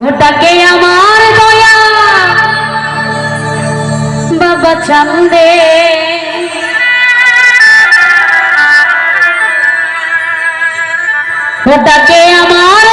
ওটাকে আমার দয়া। বাবা চান্দে। ওটাকে আমার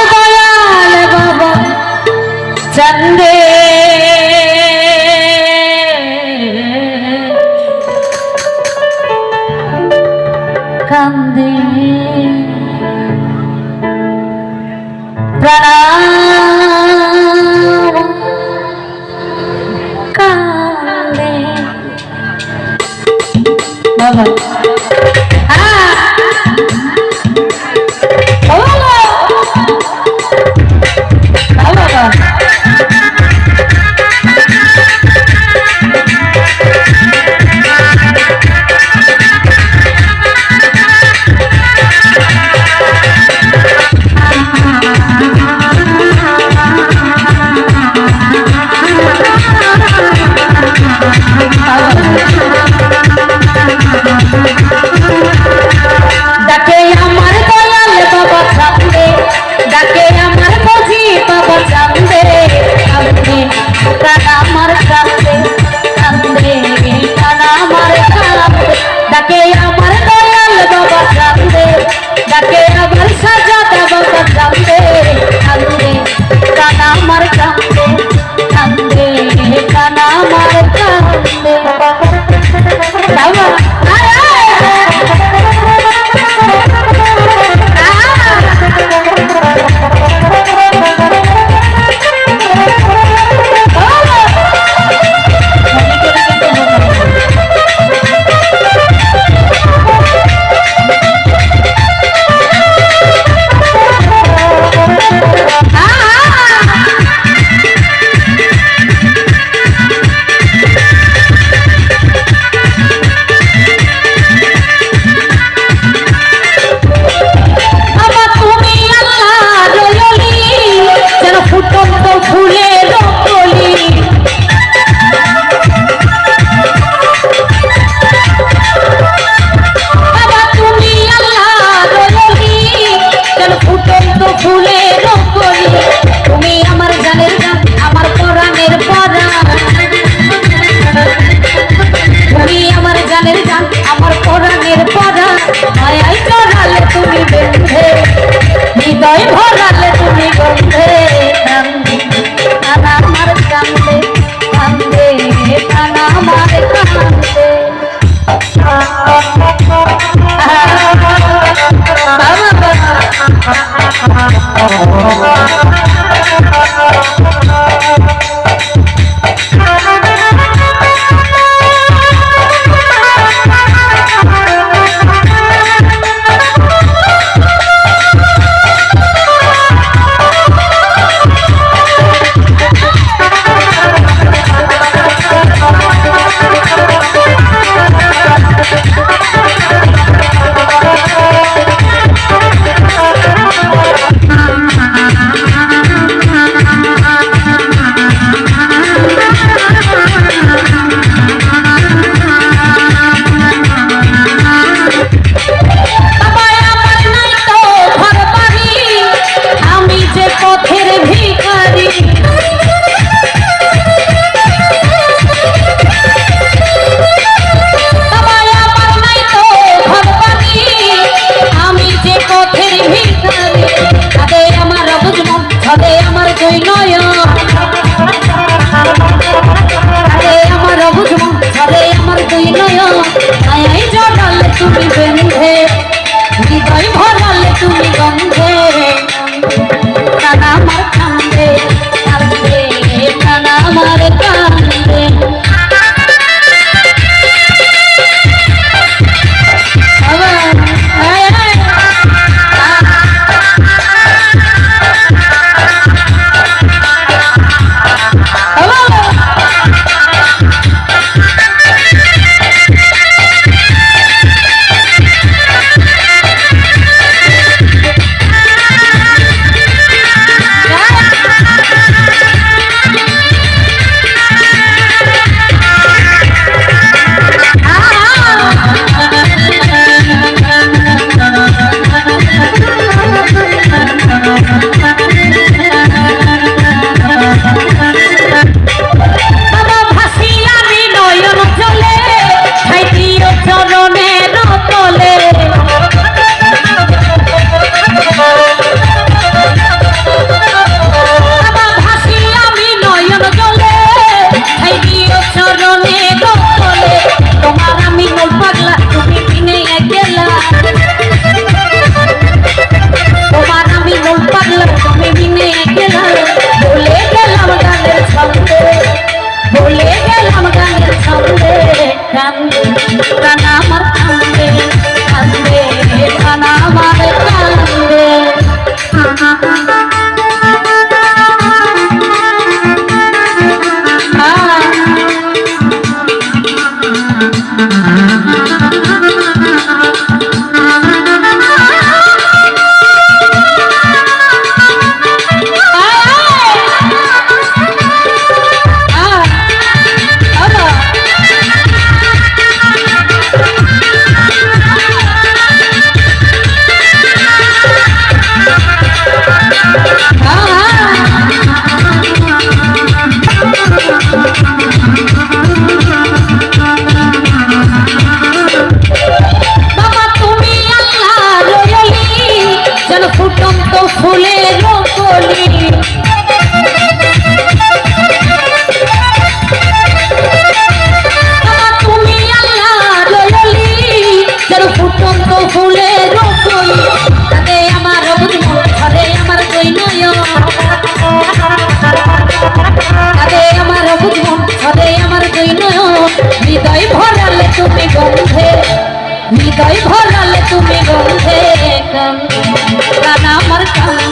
ওই নয় আরে আমার বুঝব, আরে আমার তুই নয় আয় জড়ালে তুমি বেঁধে হৃদয় ভরালে তুমি গন্ধ আমার বুঝমন ঘরে আমার কই নয় হৃদয় ভরালে তুমি গন্ধে, হৃদয় ভরালে তুমি গন্ধে কান্দে আমার কান্দে